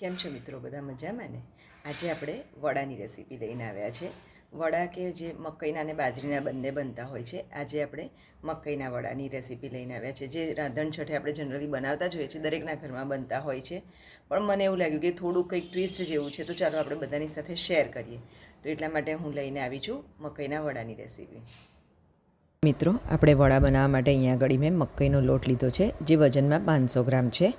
કેમ છો મિત્રો? બધા મજામાં ને? આજે આપણે વડાની રેસીપી લઈને આવ્યા છે. વડા કે જે મકાઈના અને બાજરીના બંને બનતા હોય છે, આજે આપણે મકાઈના વડાની રેસીપી લઈને આવ્યા છે. જે રાંધણ છઠે આપણે જનરલી બનાવતા જ હોઈએ છીએ, દરેકના ઘરમાં બનતા હોય છે. પણ મને એવું લાગ્યું કે થોડું કંઈક ટ્વિસ્ટ જેવું છે, તો ચાલો આપણે બધાની સાથે શેર કરીએ. તો એટલા માટે હું લઈને આવી છું મકાઈના વડાની રેસીપી મિત્રો, આપણે વડા બનાવવા માટે અહીંયા આગળ મેં મકાઈનો લોટ લીધો છે, જે વજનમાં પાંચસો ગ્રામ છે.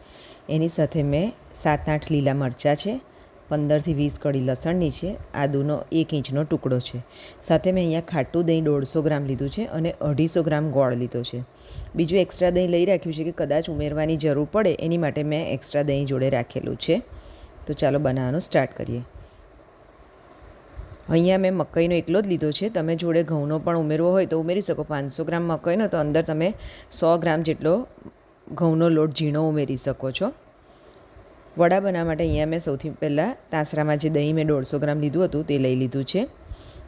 એની સાથે મેં સાત આઠ લીલા મરચાં છે, પંદરથી વીસ કળી લસણની છે, આદુનો એક ઇંચનો ટુકડો છે. સાથે મેં અહીંયા ખાટું દહીં દોઢસો ગ્રામ લીધું છે અને અઢીસો ગ્રામ ગોળ લીધો છે. બીજું એક્સ્ટ્રા દહીં લઈ રાખ્યું છે કે કદાચ ઉમેરવાની જરૂર પડે, એની માટે મેં એક્સ્ટ્રા દહીં જોડે રાખેલું છે. તો ચાલો બનાવવાનું સ્ટાર્ટ કરીએ. અહીંયા મેં મકાઈનો એકલો જ લીધો છે. તમે જોડે ઘઉંનો પણ ઉમેરવો હોય તો ઉમેરી શકો. પાંચસો ગ્રામ મકાઈનો તો અંદર તમે સો ગ્રામ જેટલો ઘઉંનો લોટ ઝીણો ઉમેરી શકો છો. વડા બનાવવા માટે અહીંયા મેં સૌથી પહેલાં તાસરામાં જે દહીં મેં દોઢસો ગ્રામ લીધું હતું તે લઈ લીધું છે.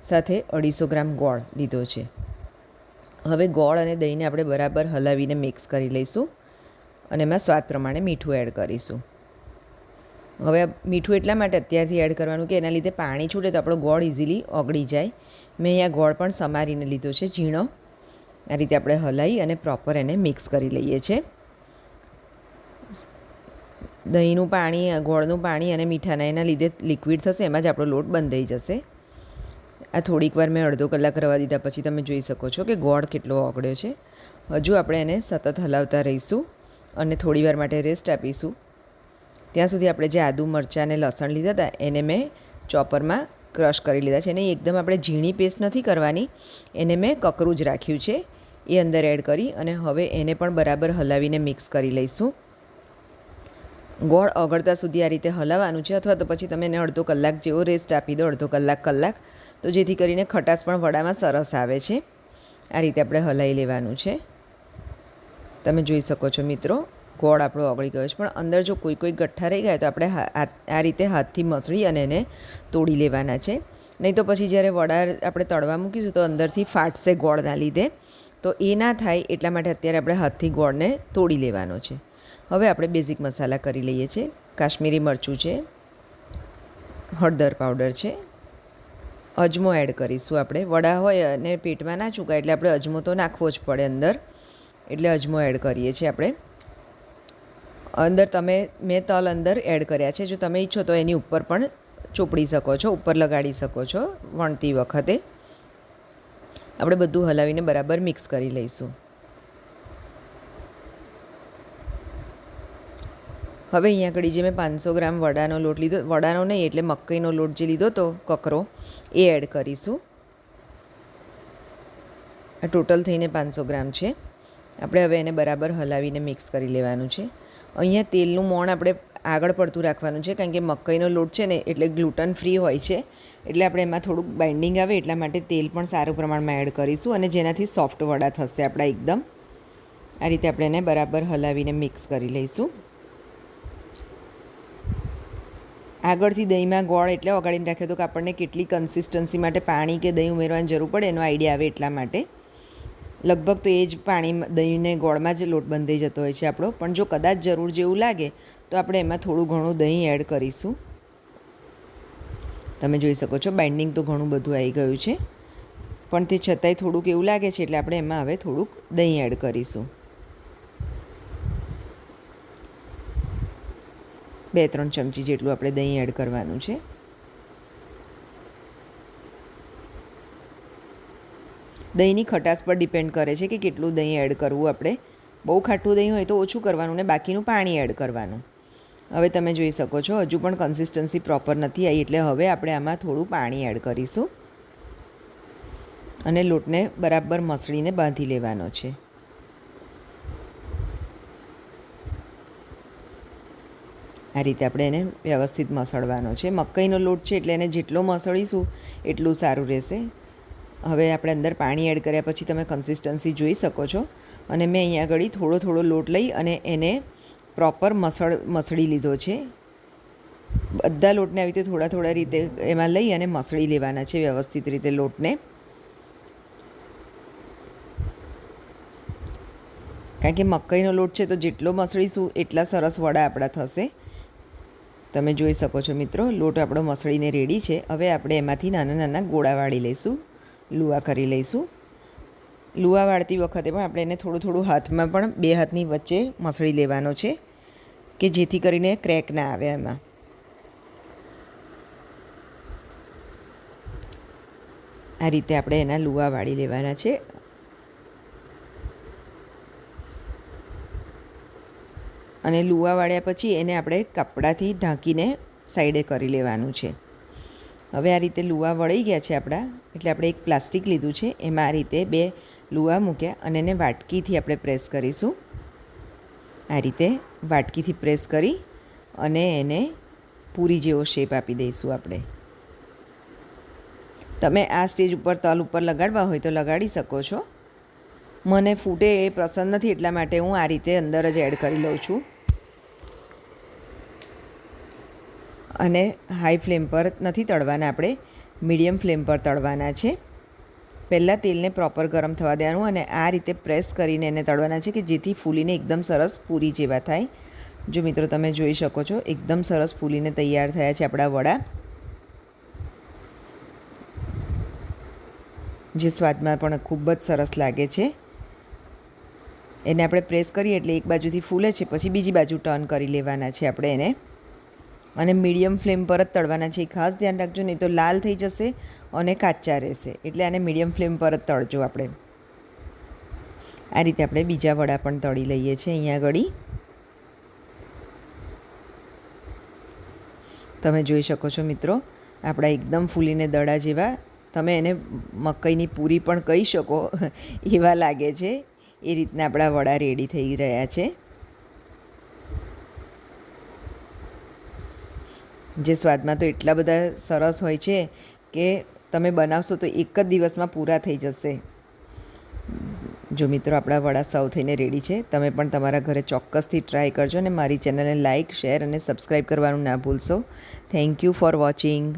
સાથે અઢીસો ગ્રામ ગોળ લીધો છે. હવે ગોળ અને દહીંને આપણે બરાબર હલાવીને મિક્સ કરી લઈશું અને એમાં સ્વાદ પ્રમાણે મીઠું એડ કરીશું. હવે મીઠું એટલા માટે અત્યારથી એડ કરવાનું કે એના લીધે પાણી છૂટે તો આપણો ગોળ ઇઝીલી ઓગળી જાય. મેં અહીંયા ગોળ પણ સમારીને લીધો છે, ઝીણો. આ રીતે આપણે હલાવી અને પ્રોપર એને મિક્સ કરી લઈએ છીએ. દહીંનું પાણી, ગોળનું પાણી અને મીઠાના એના લીધે લિક્વિડ થશે, એમાં જ આપણો લોટ બંધાઈ જશે. આ થોડીક વાર મેં અડધો કલાક રવા દીધા, પછી તમે જોઈ શકો છો કે ગોળ કેટલો ઓગળ્યો છે. હજુ આપણે એને સતત હલાવતા રહીશું અને થોડી વાર માટે રેસ્ટ આપીશું. ત્યાં સુધી આપણે જે આદુ, મરચાં અને લસણ લીધા હતા, એને મેં ચોપરમાં ક્રશ કરી લીધા છે. એને એકદમ આપણે ઝીણી પેસ્ટ નથી કરવાની. એને મેં કકરું જ રાખ્યું છે, એ અંદર એડ કરી અને હવે એને પણ બરાબર હલાવીને મિક્સ કરી લઈશું. ગોળ ઓગળતા સુધી આ રીતે હલાવવાનું છે, અથવા તો પછી તમે એને અડધો કલાક જેવો રેસ્ટ આપી દો, અડધો કલાક કલાક. તો જેથી કરીને ખટાશ પણ વડામાં સરસ આવે છે. આ રીતે આપણે હલાવી લેવાનું છે. તમે જોઈ શકો છો મિત્રો ગોળ આપણો ઓગળી ગયો છે. પણ અંદર જો કોઈ કોઈ ગઠ્ઠા રહી ગયા તો આપણે આ રીતે હાથથી મસળી અને એને તોડી લેવાના છે. નહીં તો પછી જ્યારે વડા આપણે તળવા મૂકીશું તો અંદરથી ફાટશે ગોળના લીધે. તો એ ના થાય એટલા માટે અત્યારે આપણે હાથથી ગોળને તોડી લેવાનો છે. હવે આપણે બેઝિક મસાલા કરી લઈએ છીએ. કાશ્મીરી મરચું છે, હળદર પાવડર છે. અજમો એડ કરીશું આપણે. વડા હોય અને પેટમાં ના ચૂકાય એટલે આપણે અજમો તો નાખવો જ પડે અંદર. એટલે અજમો એડ કરીએ છીએ આપણે. અંદર તમે મેં તલ અંદર એડ કર્યા છે. જો તમે ઈચ્છો તો એની ઉપર પણ ચોપડી શકો છો, ઉપર લગાડી શકો છો વણતી વખતે. આપણે બધું હલાવીને બરાબર મિક્સ કરી લઈશું. હવે અહીંયા આગળ જે મેં પાંચસો ગ્રામ વડાનો લોટ લીધો, વડાનો નહીં એટલે મકાઈનો લોટ જે લીધો હતો કકરો, એ એડ કરીશું. આ ટોટલ થઈને પાંચસો ગ્રામ છે. આપણે હવે એને બરાબર હલાવીને મિક્સ કરી લેવાનું છે. અહીંયા તેલનું મોણ આપણે આગળ પડતું રાખવાનું છે, કારણ કે મકાઈનો લોટ છે ને, એટલે ગ્લુટન ફ્રી હોય છે. એટલે આપણે એમાં થોડુંક બાઇન્ડિંગ આવે એટલા માટે તેલ પણ સારું પ્રમાણમાં એડ કરીશું અને જેનાથી સોફ્ટ વડા થશે આપણા એકદમ. આ રીતે આપણે એને બરાબર હલાવીને મિક્સ કરી લઈશું. આગળથી દહીંમાં ગોળ એટલે ઓગાળીને રાખ્યો તો કે આપણને કેટલી કન્સિસ્ટન્સી માટે પાણી કે દહીં ઉમેરવાની જરૂર પડે એનો આઈડિયા આવે એટલા માટે. લગભગ તો એ જ પાણી દહીંને ગોળમાં જ લોટ બંધાઈ જતો હોય છે આપણો. પણ જો કદાચ જરૂર જેવું લાગે, તો આપણે એમાં થોડું ઘણું દહીં એડ કરીશું. તમે જોઈ શકો છો, બાઇન્ડિંગ તો ઘણું બધું આવી ગયું છે. પણ તે છતાંય થોડુંક એવું લાગે છે, એટલે આપણે એમાં હવે થોડુંક દહીં એડ કરીશું. બે ત્રણ ચમચી જેટલું આપણે દહીં એડ કરવાનું છે. દહીંની ખટાશ પર ડિપેન્ડ કરે છે કે કેટલું દહીં એડ કરવું આપણે. બહુ ખાટું દહીં હોય તો ઓછું કરવાનું ને બાકીનું પાણી એડ કરવાનું. હવે તમે જોઈ શકો છો, હજુ પણ કન્સિસ્ટન્સી પ્રોપર નથી આવી એટલે હવે આપણે આમાં થોડું પાણી એડ કરીશું. અને લોટને બરાબર મસળીને બાંધી લેવાનો છે. આ રીતે આપણે એને વ્યવસ્થિત મસળવાનો છે. મકાઈનો લોટ છે એટલે એને જેટલો મસળીશું, એટલું સારું રહેશે. હવે આપણે અંદર પાણી એડ કર્યા પછી તમે કન્સિસ્ટન્સી જોઈ શકો છો. અને મેં અહીંયા આગળ થોડો થોડો લોટ લઈ અને એને પ્રોપર મસળ, મસળી લીધો છે. બધા લોટને આવી રીતે થોડા થોડા રીતે એમાં લઈ અને મસળી લેવાના છે વ્યવસ્થિત રીતે લોટને. કારણ કે મકાઈનો લોટ છે તો જેટલો મસળીશું એટલા સરસ વડા આપણા થશે. તમે જોઈ શકો છો મિત્રો, લોટ આપણો મસળીને રેડી છે. હવે આપણે એમાંથી નાના નાના ગોળા વાળી લઈશું. લુવા કરી લઈશું. લુવા વાળતી વખતે પણ આપણે એને થોડું થોડું હાથમાં પણ બે હાથની વચ્ચે મસળી લેવાનો છે કે જેથી કરીને ક્રેક ના આવે એમાં આ રીતે આપણે એના લુવા વાળી લેવાના છે. અને લુવા વાળ્યા પછી એને આપણે કપડાથી ઢાંકીને સાઈડે કરી લેવાનું છે. હવે આ રીતે લુવા વળી ગયા છે આપણા. એટલે આપણે એક પ્લાસ્ટિક લીધું છે. એમાં આ રીતે બે લુવા મૂક્યા અને એને વાટકીથી આપણે પ્રેસ કરીશું. આ રીતે વાટકીથી પ્રેસ કરી અને એને પૂરી જેવો શેપ આપી દઈશું આપણે. તમે આ સ્ટેજ ઉપર તલ ઉપર લગાડવા હોય તો લગાડી શકો છો. મને ફૂટે એ પસંદ નથી એટલા માટે હું આ રીતે અંદર જ એડ કરી લઉં છું. અને હાઈ ફ્લેમ પર નથી તળવાના આપણે મીડિયમ ફ્લેમ પર તળવાના છે. પહેલાં તેલને પ્રોપર ગરમ થવા દેવાનું અને આ રીતે પ્રેસ કરીને એને તળવાના છે કે જેથી ફૂલીને એકદમ સરસ પૂરી જેવા થાય. જો મિત્રો તમે જોઈ શકો છો, એકદમ સરસ ફૂલીને તૈયાર થયા છે આપણા વડા. જે સ્વાદમાં પણ ખૂબ જ સરસ લાગે છે. એને આપણે પ્રેસ કરીએ એટલે એક બાજુથી ફૂલે છે, પછી બીજી બાજુ ટર્ન કરી લેવાના છે આપણે એને. અને મીડિયમ ફ્લેમ પર જ તળવાના છે. ખાસ ધ્યાન રાખજો, નહીં તો લાલ થઈ જશે અને કાચા રહેશે. એટલે આને મીડિયમ ફ્લેમ પર જ તળજો આપણે. આ રીતે આપણે બીજા વડા પણ તળી લઈએ છીએ અહીંયા આગળ તમે જોઈ શકો છો મિત્રો, આપણા એકદમ ફૂલીને દડા જેવા. તમે એને મકઈની પૂરી પણ કહી શકો, એવા લાગે છે. એ રીતના આપણા વડા રેડી થઈ રહ્યા છે. જે સ્વાદમાં તો એટલા બધા સરસ હોય છે કે તમે બનાવશો તો એક જ દિવસમાં પૂરા થઈ જશે. જો મિત્રો આપણા વડા સૌ થઈને રેડી છે, તમે પણ તમારા ઘરે ચોક્કસથી ટ્રાય કરજો અને મારી ચેનલને લાઇક શેર અને સબસ્ક્રાઈબ કરવાનું ના ભૂલશો. Thank you for watching